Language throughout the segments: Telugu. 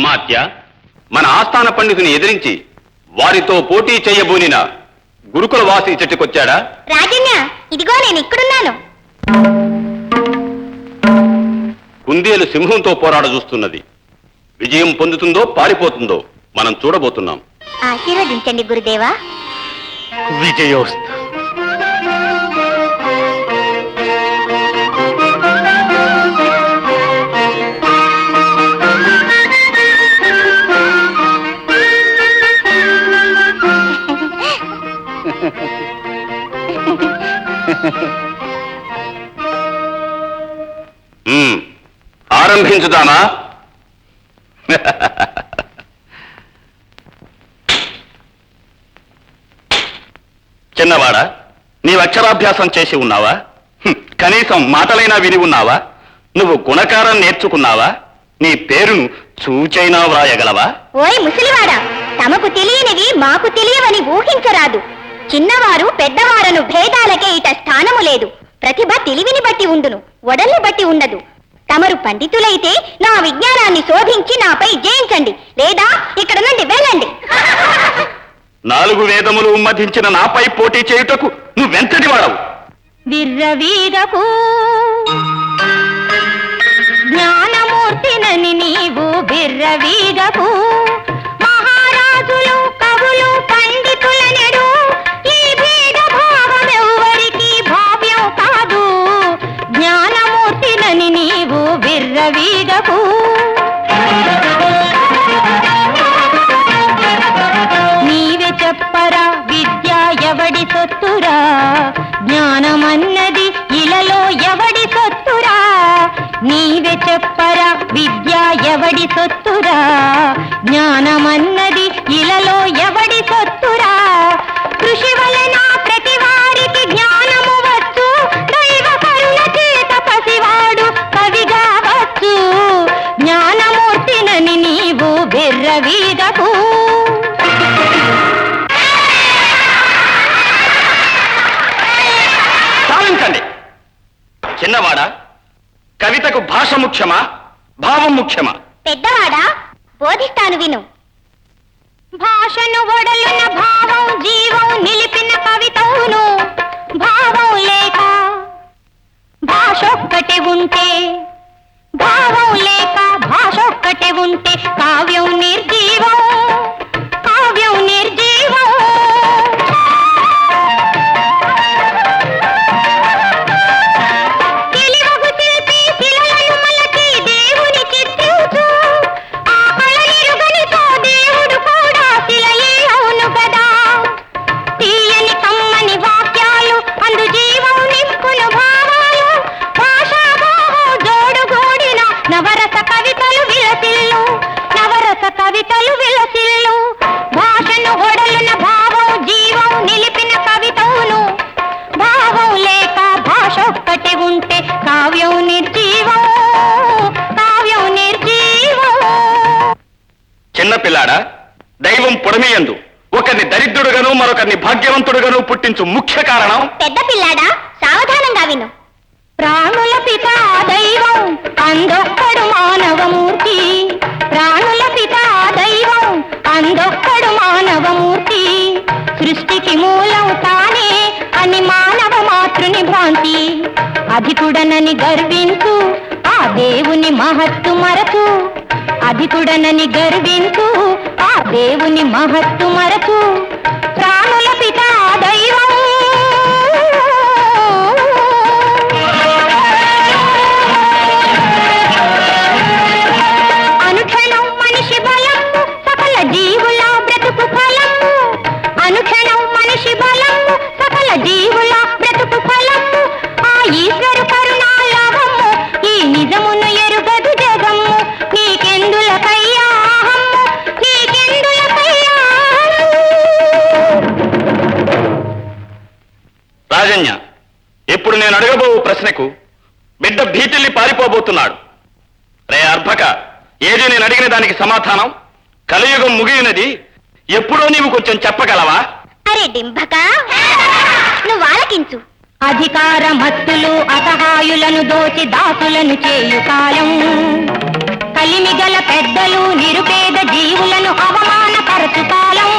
అమాత్య మన ఆస్థాన పండితుని ఎదిరించి వారితో పోటీ చేయబోనిన గురుకుల వాసి చెట్టుకొచ్చాడా? రాజన్య ఇదిగో నేను ఇక్కడున్నాను. కుందేలు సింహంతో పోరాడ చూస్తున్నది. విజయం పొందుతుందో పారిపోతుందో మనం చూడబోతున్నాం. ఆశీర్వదించండి గురుదేవా. విజయోస్తు. ఆరంభించుదామా చిన్నవాడా నీవక్షరాభ్యాసం చేసి ఉన్నావా? కనీసం మాటలైనా విని ఉన్నావా? నువ్వు గుణకారం నేర్చుకున్నావా? నీ పేరును చూచైనా వ్రాయగలవా? ఓయ్ ముసలివాడా తమకు తెలియనివి మాకు తెలియవని ఊహించరాదు. చిన్నవారు పెద్దవారను భేదాలకే ఇట స్థానము లేదు. ప్రతిభ తెలివిని బట్టి ఉండును ఒడల్ని బట్టి ఉండదు. తమరు పండితులైతే నా విజ్ఞానాన్ని శోధించి నాపై జయించండి. లేదా ఇక్కడ నుండి వెళ్ళండి. నాలుగు వేదములు ఉమ్మధించిన నాపై పోటీ చేయుటకు నువ్వెంతటి వాడవు విర్రవీదకు జ్ఞానమూర్తినని నీవు బిర్రవీదకు బిర్రవీదకు నీవే చెప్పరా విద్య ఎవడి సొత్తురా? జ్ఞానమన్నది ఇలలో ఎవడి సొత్తురా? నీవే చెప్పరా విద్య ఎవడి సొత్తురా? జ్ఞానమన్నది ఇలలో ఎవడి సొత్తురా? కృషి వలన చిన్నవాడా కవితకు భాష ముఖ్యమా? భావం ముఖ్యమా? పెద్దవాడా? బోధిస్తాను విను. భాషను ఒడలున భావం జీవం నిలిపిన కవితవును భావం లేక భాషొక్కటి ఉంటే భావం లేక భాషొక్కటి ఉంటే కావ్యం నిర్జీవం. గర్వించు ఆ దేవుని మహత్తు మరచు. అధికుడనని గర్వించు ఆ దేవుని మహత్తు మరచు. ఓ ప్రశ్నకు బిడ్డ భీతిల్లి పారిపోబోతున్నాడు. రే అర్భక ఏది నేను అడిగిన దానికి సమాధానం? కలియుగం ముగియనది ఎప్పుడో నీవు కొంచెం చెప్పగలవా? అరే డింభక నువ్వు ఆలకించు. అధికార మత్తులు అసహాయులను దోచి దాసులను చేయు కాలం. కలిమిగల పెద్దలు నిరుపేద జీవులను అవమానపరచు కాలం.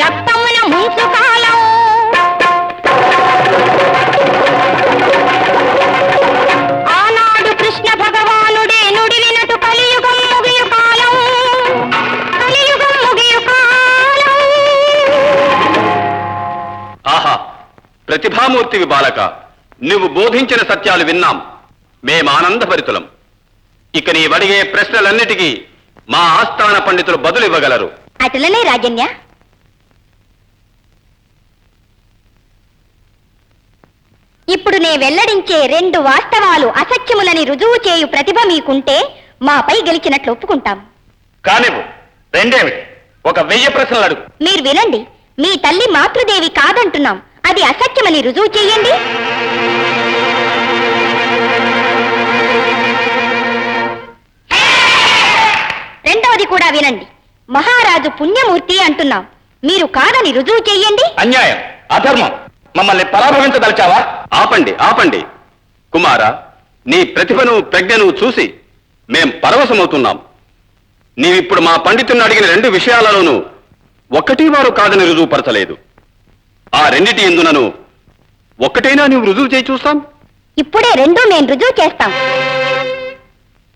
రక్తమున ముంచు కాలం ఆనాడు కృష్ణ భగవానుడే నుడి కలియుగం ముగియు కాలం. కలియుగం ముగియు కాలం. ఆహా ప్రతిభామూర్తివి బాలక నువ్వు బోధించిన సత్యాలు విన్నాం. మేమానందభరితులం ఇక నీ అడిగే ప్రశ్నలన్నిటికీ మా ఆస్థాన పండితులు బదులు ఇవ్వగలరు అటులనే రాజన్య. ఇప్పుడు నే వెల్లడించే రెండు వాస్తవాలు అసత్యములని రుజువు చేయు ప్రతిభ మీకుంటే మాపై గెలిచినట్లు ఒప్పుకుంటాం. కానివ్వు. రెండేమిటి? ఒక వెయ్యి ప్రశ్నలు అడుగు. మీరు వినండి. మీ తల్లి మాతృదేవి కాదంటున్నాం. అది అసత్యమని రుజువు చేయండి. రెండవది కూడా వినండి. మహారాజు పుణ్యమూర్తి అంటున్నాం. మీరు కాదని రుజువు చెయ్యండి అన్యాయం. అధర్మం. మమ్మల్ని పరాభవించదలిచావా? ఆపండి ఆపండి. కుమార నీ ప్రతిభను ప్రజ్ఞను చూసి మేం పరవశమవుతున్నాం. నీవిప్పుడు మా పండితుని అడిగిన రెండు విషయాలలోనూ ఒక్కటి వారు కాదని రుజువుపరచలేదు. ఆ రెండిటి ఎందునను ఒక్కటైనా నువ్వు రుజువు చేయి చూస్తాం? ఇప్పుడే రెండూ నేను రుజువు చేస్తాం.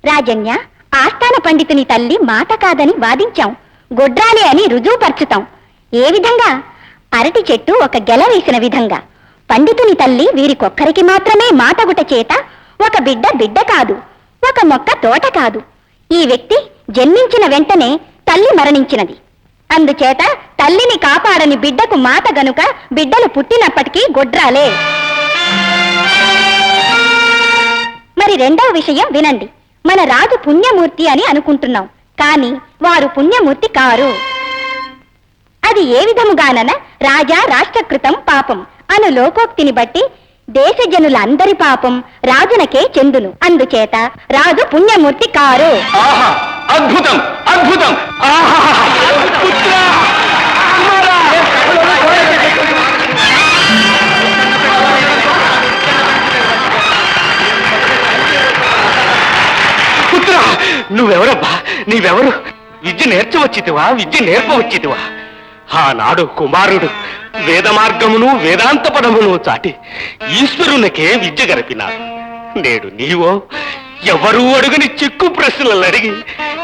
రాజన్య ఆస్థాన పండితుని తల్లి మాట కాదని వాదించాం. గొడ్రాలే అని రుజువుపరచుతాం. ఏ విధంగా? అరటి చెట్టు ఒక గెల వేసిన విధంగా. పండితుని తల్లి వీరికొక్కరికి మాత్రమే మాటగుట చేత ఒక బిడ్డ బిడ్డ కాదు ఒక మొక్క తోట కాదు. ఈ వ్యక్తి జన్మించిన వెంటనే తల్లి మరణించినది. అందుచేత తల్లిని కాపాడని బిడ్డకు మాత గనుక బిడ్డలు పుట్టినప్పటికీ గొడ్రాలే. మరి రెండవ విషయం వినండి. మన రాజు పుణ్యమూర్తి అని అనుకుంటున్నాం కాని వారు పుణ్యమూర్తి కారు. అది ఏ విధముగానన రాజా రాష్ట్రకృతం పాపం. అను లోకోక్తిని బట్టి దేశ జనులందరి పాపం రాజునకే చెందును. అందుచేత రాజు పుణ్యమూర్తి కారు అద్భుతం అద్భుతం. ఆహా నువ్వెవరబ్బా? నీవెవరు? విద్య నేర్చవచ్చితివా? విద్య నేర్పవచ్చితివా? ఆనాడు కుమారుడు వేద మార్గమును వేదాంత పదమును చాటి ఈశ్వరునికే విద్య గరిపినాడు నేడు నీవో ఎవరూ అడుగని చిక్కు ప్రశ్నలు అడిగి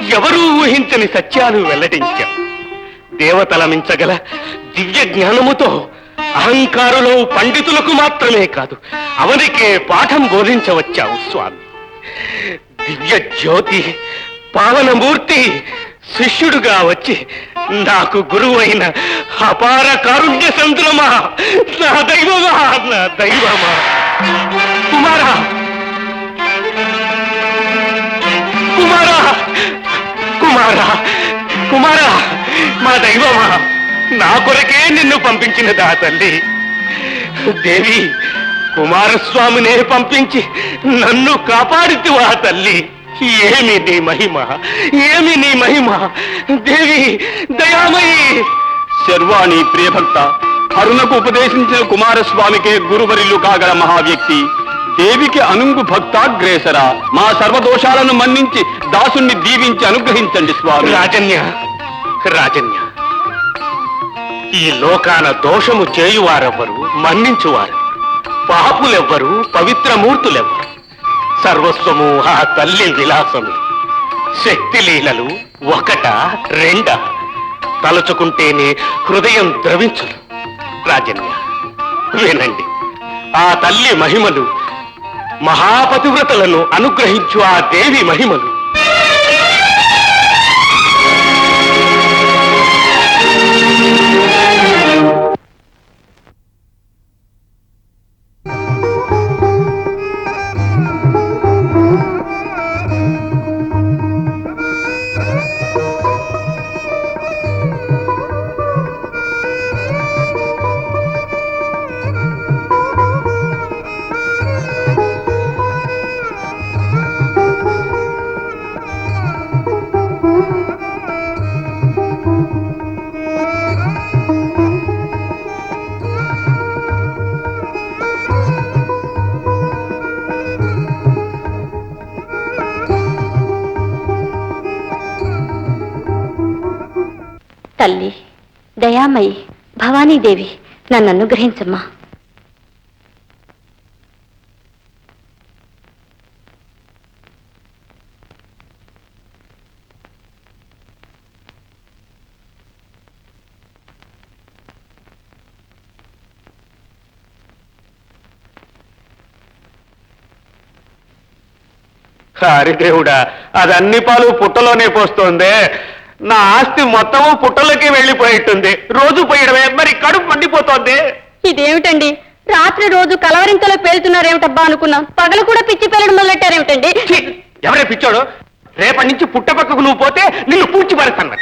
ఎవరూ ఊహించని సత్యాలు వెల్లడించావు దేవతల మించగల దివ్య జ్ఞానముతో అహంకారులో పండితులకు మాత్రమే కాదు అవనికే పాఠం బోధించవచ్చావు స్వామి. దివ్య జ్యోతి పావనమూర్తి శిష్యుడుగా వచ్చి నాకు గురువైన అపార కారుణ్య సంతులమా నా దైవమా నా దైవమా. కుమారా కుమారా కుమారా కుమారా మా దైవమా నా కొరకే నిన్ను పంపించినదా తల్లి. దేవి కుమారస్వామినే పంపించి నన్ను కాపాడుతువా తల్లి. ఏమి నీ మహిమ? ఏమి నీ మహిమ? దేవి దయామయి! శర్వాణి ప్రియభక్త అరుణకు ఉపదేశించిన కుమారస్వామికే గురువరిల్లు కాగల మహావ్యక్తి దేవికి అనుంగు భక్తాగ్రేసర మా సర్వదోషాలను మన్నించి దాసుణ్ణి దీవించి అనుగ్రహించండి స్వామి. రాజన్య రాజన్య ఈ లోకాన దోషము చేయువారెవ్వరు మన్నించువారు. పాపులెవ్వరు పవిత్రమూర్తులెవ్వరు. సర్వస్వము ఆ తల్లి విలాసము. శక్తి లీలలు ఒకట రెండ? తలుచుకుంటేనే హృదయం ద్రవించును. రాజన్య వినండి. ఆ తల్లి మహిమలు మహాపతివ్రతలను అనుగ్రహించు ఆ దేవి మహిమలు. తల్లి దయామయి భవానీదేవి నన్ను అనుగ్రహించమ్మా. హరిదేవుడా అదన్ని పాలు పుట్టలోనే పోస్తోందే. నా ఆస్తి మొత్తము పుట్టలోకి వెళ్ళిపోయిట్టుంది. రోజు పోయడమే మరి కడుపు మండిపోతోంది. ఇదేమిటండి? రాత్రి రోజు కలవరింతలో పేలుతున్నారేమిటబ్బా అనుకున్నాం. పగలు కూడా పిచ్చి పేలడం మొదలెట్టారేమిటండి ఎవరే పిచ్చాడు? రేపటి నుంచి పుట్టపక్కకు నువ్వు పోతే నిన్ను పూడ్చి పడతాను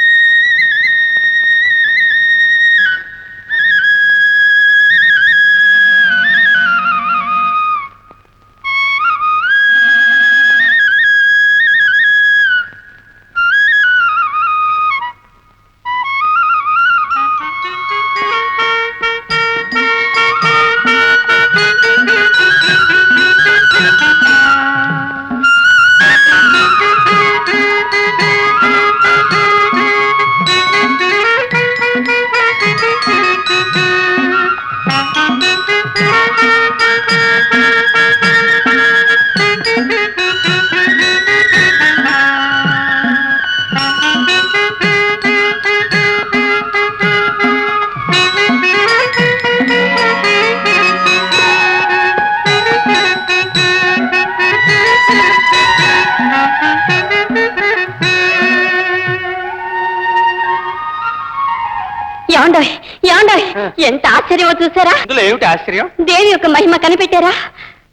ఎంత ఆశ్చర్యమో చూసారా? ఇందులో ఏమిటి ఆశ్చర్యం? దేవి యొక్క మహిమ కనిపెట్టారా?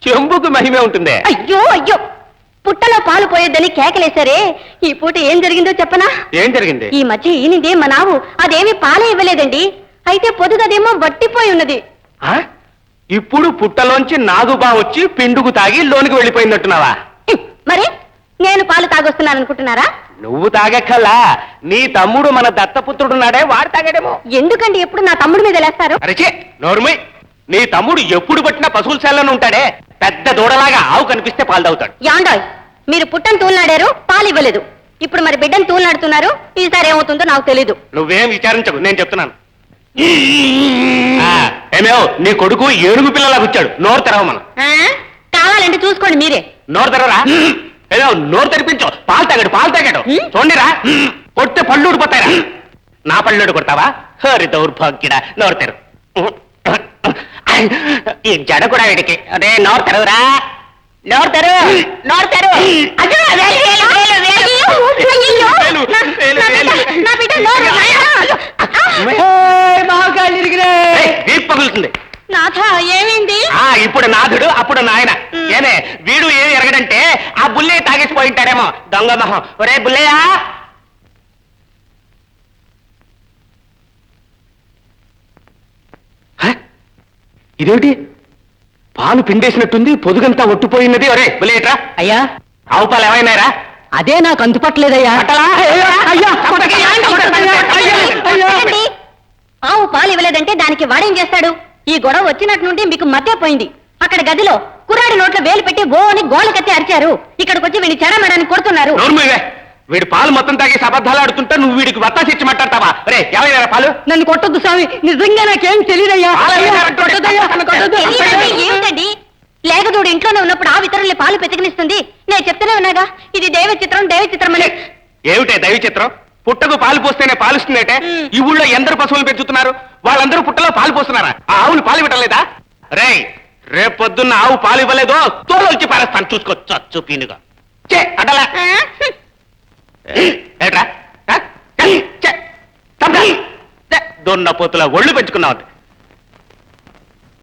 చెంబుకు మహిమే ఉంటుంది. అయ్యో అయ్యో! పుట్టలో పాలు పోయొద్దని కేకలేశారే. ఈ పూట ఏం జరిగిందో చెప్పనా? ఏం జరిగింది? ఈ మధ్య ఈనిదే మా నావు. అదేమి పాలే ఇవ్వలేదండి. అయితే పొదుగదేమో వట్టిపోయి ఉన్నది. ఆ? ఇప్పుడు పుట్టలోంచి నాగుబా వచ్చి పిండుకు తాగి లోనికి వెళ్ళిపోయిందట్టున్నావా హ్మ్, మరి? నేను పాలు తాగొస్తున్నాను అనుకుంటున్నారా నువ్వు తాగక్కల్లా. నీ తమ్ముడు మన దత్తపుత్రుడున్నాడే వాడు తాగాడేమో. ఎందుకండి ఎప్పుడు నా తమ్ముడి మీద లేస్తారు? అరచే నోర్మై నీ తమ్ముడు ఎప్పుడు పట్టినా పశువుల శాలను ఉంటాడే? పెద్ద దూడలాగా ఆవు కనిపిస్తే పాలు తాగుతాడు యాండాయ్ మీరు పుట్టను తూలినాడారు పాలు ఇవ్వలేదు ఇప్పుడు మరి బిడ్డను తూలినాడుతున్నారు ఈసారి ఏమవుతుందో నాకు తెలీదు. నువ్వేం విచారించకు నేను చెప్తున్నాను. ఆ, ఏమేవ్ నీ కొడుకు ఏనుగు పిల్లలా కూర్చాడు నోరు తెరవమను. ఆ? కావాలంటే చూసుకోండి మీరే. నోరు తెరవరా? ఏదో నోరు తెరిపించు. పాలు తాగాడు పాలు తాగాడు? చూడండిరా. కొడితే పళ్ళు ఊడిపోతాయిరా. నా పళ్ళు కొడతావా? హరి దౌర్భాగ్యుడా నోరు తెరు. ఈ జడ కూడా వీడికి? అదే నోరు తెరవరా? నోరు తెరు నోరు తెరు. నాథ ఏమైంది? ఇప్పుడు నాథుడు అప్పుడు నాయన. ఏమే వీడు ఎరగడంటే ఆ బుల్లే తాగేసిపోయి ఉంటాడేమో దొంగ మొహం ఒరే బుల్లయ్యా? ఇదేమిటి పాలు పిండేసినట్టుంది పొదుగంతా ఒట్టుపోయినది ఒరే బుల్లేట్రా అయ్యా ఆవు పాలు ఏమైనారా అదే నాకు. ఆగండి. ఆవు పాలు ఇవ్వలేదంటే దానికి వాడేం చేస్తాడు ఈ గొడవ వచ్చినట్టు నుండి మీకు మధ్య పోయింది అక్కడ గదిలో కుర్రాడి నోట్లో వేలు పెట్టి ఓ అని గోల కత్తి అరిచారు ఇక్కడికి వచ్చి వీడిని చెడమడని కొడుతున్నారు. వీడు పాలు మొత్తం తాగేసి అబద్ధాలు ఆడుతుంటే నువ్వు వీడికి వత్తాసి ఇచ్చి మాట్లాడతావా? రే ఏమైనా పాలు? నన్ను కొట్టొద్దు స్వామి. నిజంగా నాకేం తెలియదయ్యా ఏమిటండి లేకదోడు ఇంట్లోనే ఉన్నప్పుడు ఆ ఇతరుల్ని పాలు పెతికినిస్తుంది. నేను చెప్తూనే ఉన్నాగా ఇది దైవ చిత్రం దైవ చిత్రం అని. ఏమిటే దైవ చిత్రం? పుట్టకు పాలు పోస్తేనే పాలుస్తుందేటే. ఈ ఊళ్ళో ఎందరు పశువులు పెంచుతున్నారు? వాళ్ళందరూ పుట్టలో పాలు పోస్తున్నారా? ఆ ఆవులు పాలు ఇవ్వటలేదా రే రేపు పొద్దున్న ఆవు పాలు ఇవ్వలేదో తోలు వచ్చి పారేస్తాను. చూసుకో చచ్చు పీనుగా. చే అడలా ఏట్రా దొన్న పోతుల ఒళ్ళు పెంచుకున్నావు